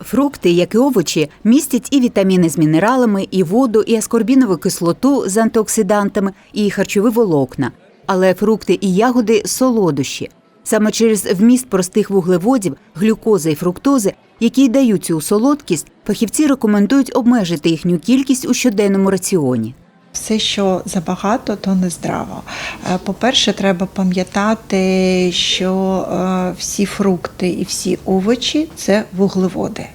Фрукти, як і овочі, містять і вітаміни з мінералами, і воду, і аскорбінову кислоту з антиоксидантами, і харчові волокна. Але фрукти і ягоди солодощі. Саме через вміст простих вуглеводів, глюкози і фруктози, які й дають цю солодкість, фахівці рекомендують обмежити їхню кількість у щоденному раціоні. Все, що забагато, то не здраво. Е, По-перше, треба пам'ятати, що е, всі фрукти і всі овочі це вуглеводи.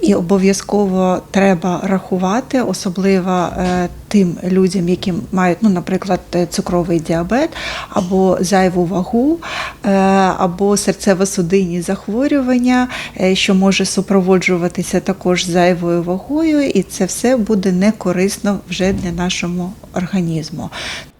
І обов'язково треба рахувати, особливо е, тим людям, які мають, ну, наприклад, е, цукровий діабет, або зайву вагу, е, або серцево-судинні захворювання, що може супроводжуватися також зайвою вагою, і це все буде не корисно вже для нашого організму.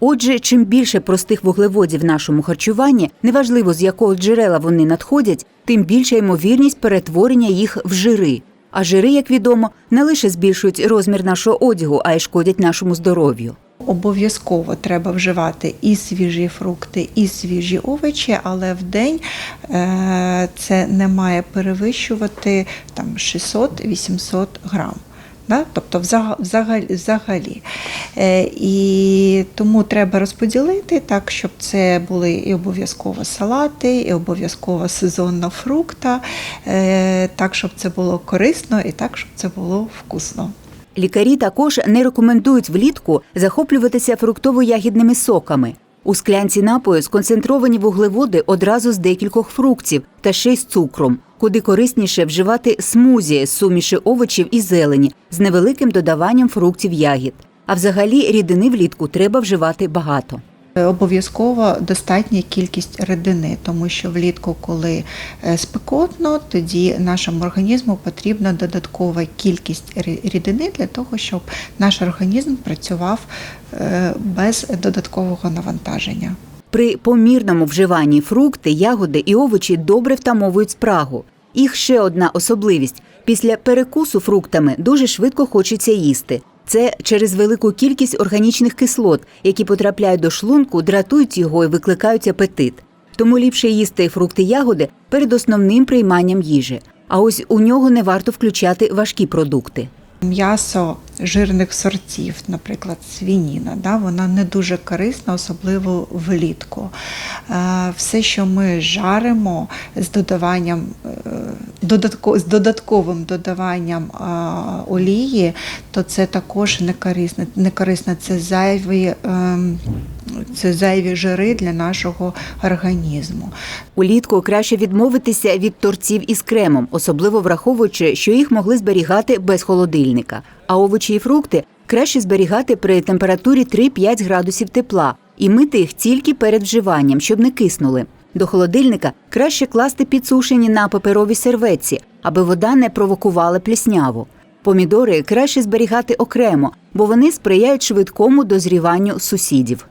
Отже, чим більше простих вуглеводів в нашому харчуванні, неважливо з якого джерела вони надходять, тим більша ймовірність перетворення їх в жири. А жири, як відомо, не лише збільшують розмір нашого одягу, а й шкодять нашому здоров'ю. Обов'язково треба вживати і свіжі фрукти, і свіжі овочі, але в день е, це не має перевищувати там 600-800 грам. Да? Тобто взагалі, взагалі. Е, і тому треба розподілити так, щоб це були і обов'язково салати, і обов'язково сезонна фрукта, е, так, щоб це було корисно і так, щоб це було вкусно. Лікарі також не рекомендують влітку захоплюватися фруктово-ягідними соками. У склянці напою сконцентровані вуглеводи одразу з декількох фруктів та ще й з цукром, куди корисніше вживати смузі з суміші овочів і зелені з невеликим додаванням фруктів ягід. А взагалі рідини влітку треба вживати багато. Е, Обов'язково достатня кількість рідини, тому що влітку, коли е, спекотно, тоді нашому організму потрібна додаткова кількість рідини для того, щоб наш організм працював е, без додаткового навантаження. При помірному вживанні фрукти, ягоди і овочі добре втамовують спрагу. Їх ще одна особливість: після перекусу фруктами дуже швидко хочеться їсти. Це через велику кількість органічних кислот, які потрапляють до шлунку, дратують його і викликають апетит. Тому ліпше їсти фрукти ягоди перед основним прийманням їжі. А ось у нього не варто включати важкі продукти. М'ясо жирних сортів, наприклад, свініна, да, вона не дуже корисна, особливо влітку. Е, Все, що ми жаримо з додаванням е, з додатковим додаванням е, олії, то це також не корисно. Не корисно це зайві, ем, це зайві жири для нашого організму. Улітку краще відмовитися від торців із кремом, особливо враховуючи, що їх могли зберігати без холодильника. А овочі і фрукти краще зберігати при температурі 3-5 градусів тепла і мити їх тільки перед вживанням, щоб не киснули. До холодильника краще класти підсушені на паперовій серветці, аби вода не провокувала плісняву. Помідори краще зберігати окремо, бо вони сприяють швидкому дозріванню сусідів.